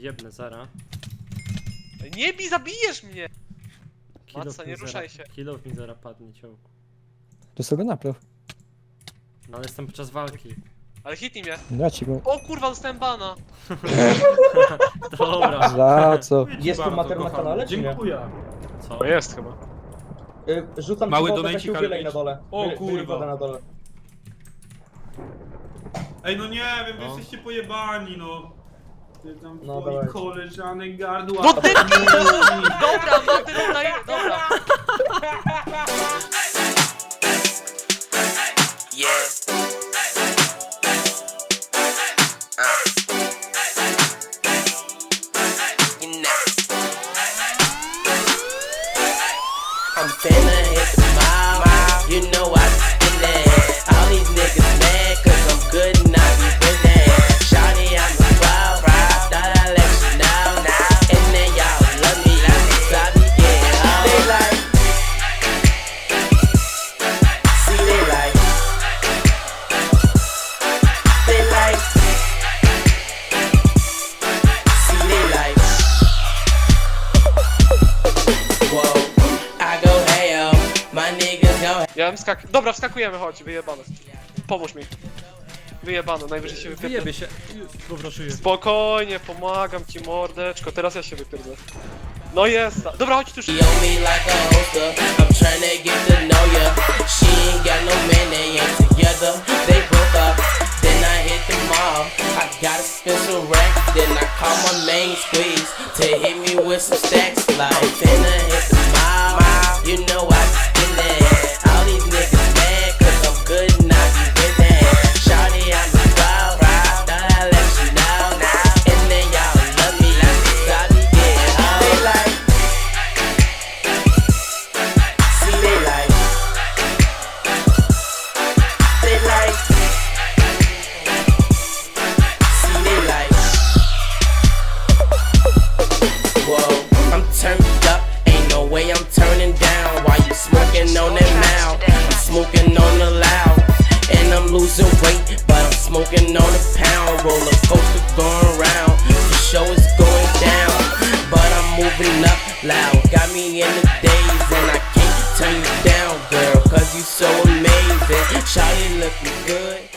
Jebne zara. Nie bij, zabijesz mnie! Mi nie ruszaj się. Kilof mi zara padnie ciołku. To sobie napraw. No ale jestem podczas walki. Ale hitnij mnie. Ja ci go... O kurwa, dostałem bana. Dobra. Za co? Jest tu mater na kanale, czy nie? Dziękuję. Co? jest chyba. Y, Rzucam Mały ci wodę, donajcik, ale idź. na dole. O, wylej kurwa. wodę na dole. Ej, no nie wiem, wy No. jesteście pojebani, no. Ty tam No, twoich dawaj. koleżanek gardła. No ty- Dobra, Maty, oddaj, dobra. I'm finna hit the mile. You know I Ja bym skak... Dobra, wskakujemy, chodź, wyjebane. Pomóż mi. Wyjebane, najwyżej się wypierdolę. Wyjebie się. Spokojnie, pomagam ci mordeczko, teraz ja się wypierdzę. No jest! Dobra, chodź tu już. She on me like a holster. I'm tryna get to know ya. She ain't got no man, they ain't together. They broke up. Then I hit the mall. I got a special rack. Then I call my main squeeze to hit me with some stacks. Like finna hit the smoking on it now. I'm smoking on the loud. And I'm losing weight, but I'm smoking on the pound. Roller coaster going round. The show is going down. But I'm moving up loud. Got me in the daze, and I can't turn you down, girl. Cause you so amazing. Shawty looking good.